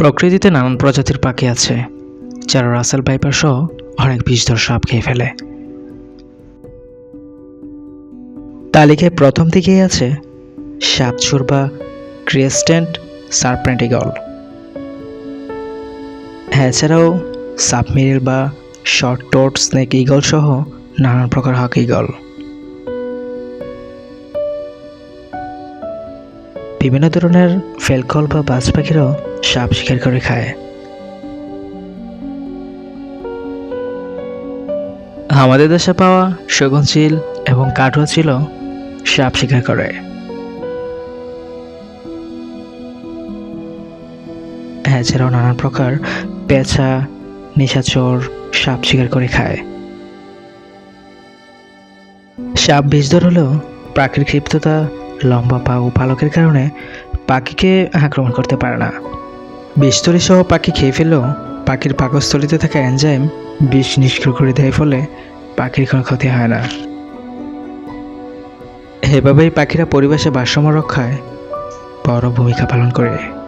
প্রকৃতিতে নানান প্রজাতির পাখি আছে, যারা রাসেল ভাইপার সহ অনেক বিষধর সাপ খেয়ে ফেলে। তালিকায় প্রথম দিকেই আছে সাপচুর বা ক্রিয়েস্টেন্ট সারপেন্ট ইগল এছাড়াও সাবমিরিল বা শর্ট টোট স্নেক ইগল সহ নানান প্রকার হক ইগল। বিভিন্ন ধরনের ফেলকল বা বাজ পাখিরও সাপ শিকার করে খায়। আমাদের দেশে পাওয়া শগুনচিল এবং কাঠুয়া ছিল সাপ শিকার করে। এছাড়াও নানান প্রকার পেঁচা নিশাচর সাপ শিকার করে খায়। সাপ বিষধর হলেও পাখির ক্ষিপ্ততা, লম্বা পা ও পালকের কারণে পাখিকে আক্রমণ করতে পারে না। বিষতরি সহ পাখি খেয়ে ফেলেও পাখির পাকস্থলিতে থাকা এনজাইম বিষ নিষ্ক্রিয় করে দেয় ফলে পাখির কোনো ক্ষতি হয় না। এভাবেই পাখিরা পরিবেশে ভারসাম্য রক্ষায় বড় ভূমিকা পালন করে।